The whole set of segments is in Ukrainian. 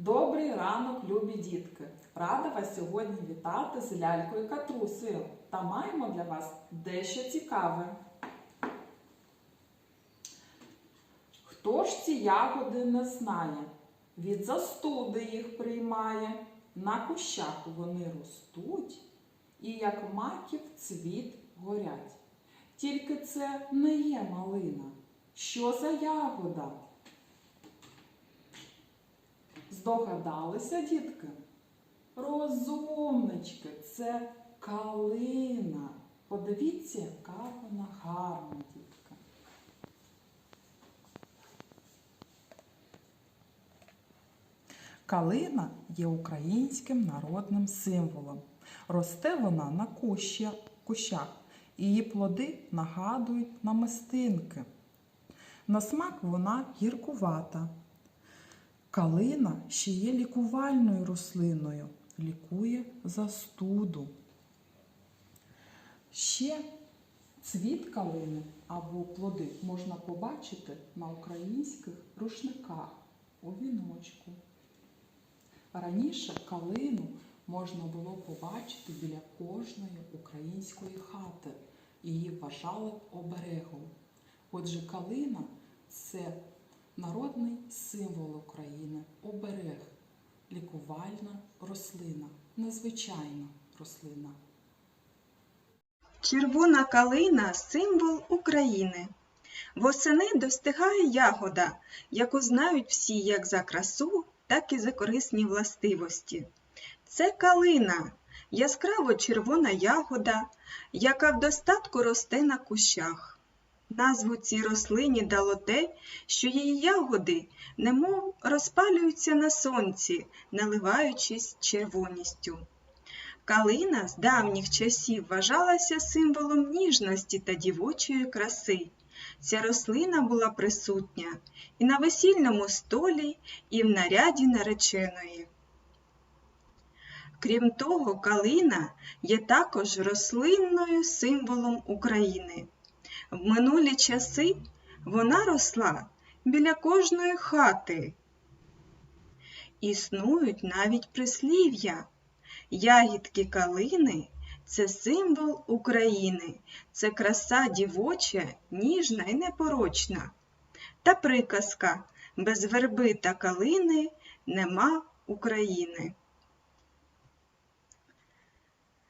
Добрий ранок, любі дітки! Рада вас сьогодні вітати з лялькою Катрусею та маємо для вас дещо цікаве. Хто ж ці ягоди не знає? Від застуди їх приймає, на кущах вони ростуть і як маків цвіт горять. Тільки це не є малина. Що за ягода? Здогадалися, дітки? Розумнички, це калина. Подивіться, яка вона гарна, дітка. Калина є українським народним символом. Росте вона на кущах, її плоди нагадують намистинки. На смак вона гіркувата. Калина ще є лікувальною рослиною, лікує застуду. Ще цвіт калини або плоди можна побачити на українських рушниках у віночку. Раніше калину можна було побачити біля кожної української хати. Її вважали оберегом. Отже, калина це народний символ України, оберег, лікувальна рослина, незвичайна рослина. Червона калина символ України. Восени достигає ягода, яку знають всі як за красу, так і за корисні властивості. Це калина, яскраво червона ягода, яка в достатку росте на кущах. Назву цій рослині дало те, що її ягоди немов розпалюються на сонці, наливаючись червоністю. Калина з давніх часів вважалася символом ніжності та дівочої краси. Ця рослина була присутня і на весільному столі, і в наряді нареченої. Крім того, калина є також рослинною символом України. В минулі часи вона росла біля кожної хати. Існують навіть прислів'я. Ягідки калини це символ України, це краса дівоча, ніжна і непорочна. Та приказка без верби та калини нема України.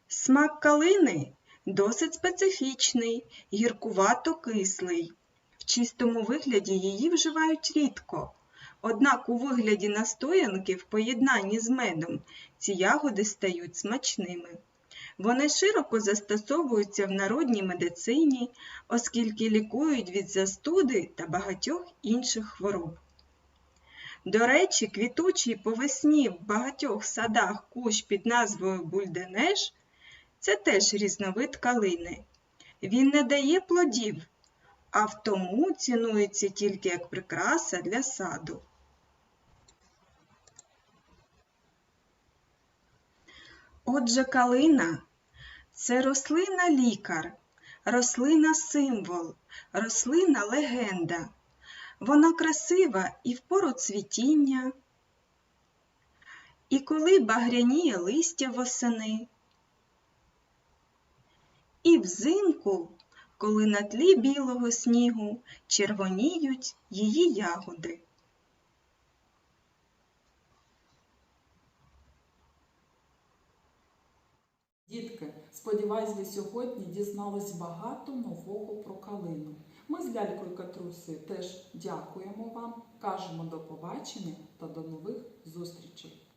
Смак калини досить специфічний, гіркувато-кислий. В чистому вигляді її вживають рідко. Однак у вигляді настоянки в поєднанні з медом ці ягоди стають смачними. Вони широко застосовуються в народній медицині, оскільки лікують від застуди та багатьох інших хвороб. До речі, квітучий по весні в багатьох садах кущ під назвою бульденеш це теж різновид калини. Він не дає плодів, а в тому цінується тільки як прикраса для саду. Отже, калина це рослина лікар, рослина символ, рослина легенда. Вона красива і в пору цвітіння, і коли багряніє листя восени, і взимку, коли на тлі білого снігу червоніють її ягоди. Дітки, сподіваюсь, ви сьогодні дізнались багато нового про калину. Ми з лялькою Катрусею теж дякуємо вам, кажемо до побачення та до нових зустрічей.